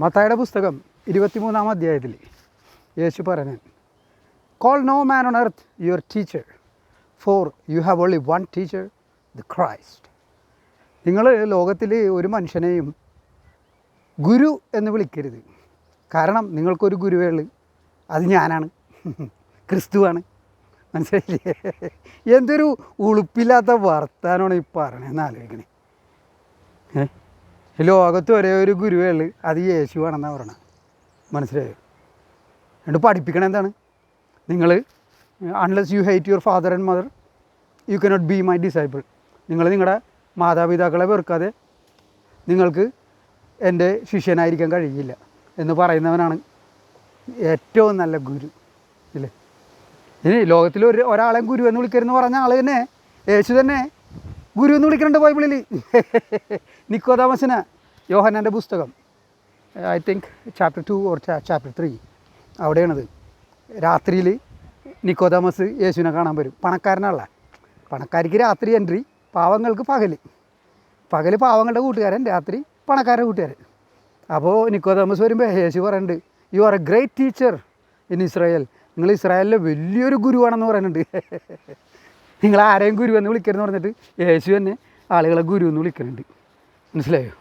മത്തായുടെ പുസ്തകം ഇരുപത്തിമൂന്നാം അധ്യായത്തിൽ യേശു പറഞ്ഞു call no man on earth your teacher for you have only one teacher the Christ നിങ്ങൾ ലോകത്തിൽ ഒരു മനുഷ്യനെയും ഗുരു എന്ന് വിളിക്കരുത്. കാരണം നിങ്ങൾക്കൊരു ഗുരുവേ ഉള്ളൂ. അത് ഞാനാണ്. ക്രിസ്തുവാണ്. മനസ്സിലായില്ലേ? എന്തൊരു ഉളുപ്പില്ലാത്ത വർത്താനമാണ് ഈ പറഞ്ഞതെന്ന് ആലോചിക്കണേ. ഏ? ലോകത്ത് ഒരേ ഒരു ഗുരുവേ അത് യേശു യേശുവാണെന്നാണ് പറയണത് മനസ്സിലായോ? എന്നിട്ട് പഠിപ്പിക്കണം എന്താണ്? നിങ്ങൾ unless you hate your father and mother you cannot be my disciple നിങ്ങൾ നിങ്ങളുടെ മാതാപിതാക്കളെ വെറുക്കാതെ നിങ്ങൾക്ക് എന്റെ ശിഷ്യനായിരിക്കാൻ കഴിയില്ല എന്ന് പറയുന്നവനാണ് ഏറ്റവും നല്ല ഗുരു ഇല്ലേ? ഇനി ലോകത്തിൽ ഒരു ഒരാളെ ഗുരു എന്ന് വിളിക്കരുതെന്ന് പറഞ്ഞ ആൾ തന്നെ യേശു തന്നെ ഗുരു എന്ന് വിളിക്കുന്നുണ്ട് ബൈബിളിൽ നിക്കോദാമസിന് യോഹനന്റെ പുസ്തകം. I think chapter two or chapter three അവിടെയാണത്. രാത്രിയിൽ നിക്കോദാമസ് യേശുവിനെ കാണാൻ വരും. പണക്കാരനല്ല പണക്കാരിക്ക് രാത്രി എൻട്രി പാവങ്ങൾക്ക് പകൽ പകൽ പാവങ്ങളുടെ കൂട്ടുകാരൻ രാത്രി പണക്കാരുടെ കൂട്ടുകാരൻ. അപ്പോൾ നിക്കോദാമസ് വരുമ്പോൾ യേശു പറയുന്നുണ്ട് you are a great teacher in Israel നിങ്ങൾ ഇസ്രായേലിലെ വലിയൊരു ഗുരുവാണെന്ന് പറയുന്നുണ്ട്. നിങ്ങൾ ആരെയും ഗുരു എന്ന് വിളിക്കരുതെന്ന് പറഞ്ഞിട്ട് യേശു തന്നെ ആളുകളെ ഗുരു എന്ന് വിളിക്കുന്നുണ്ട്. മനസ്സിലായോ?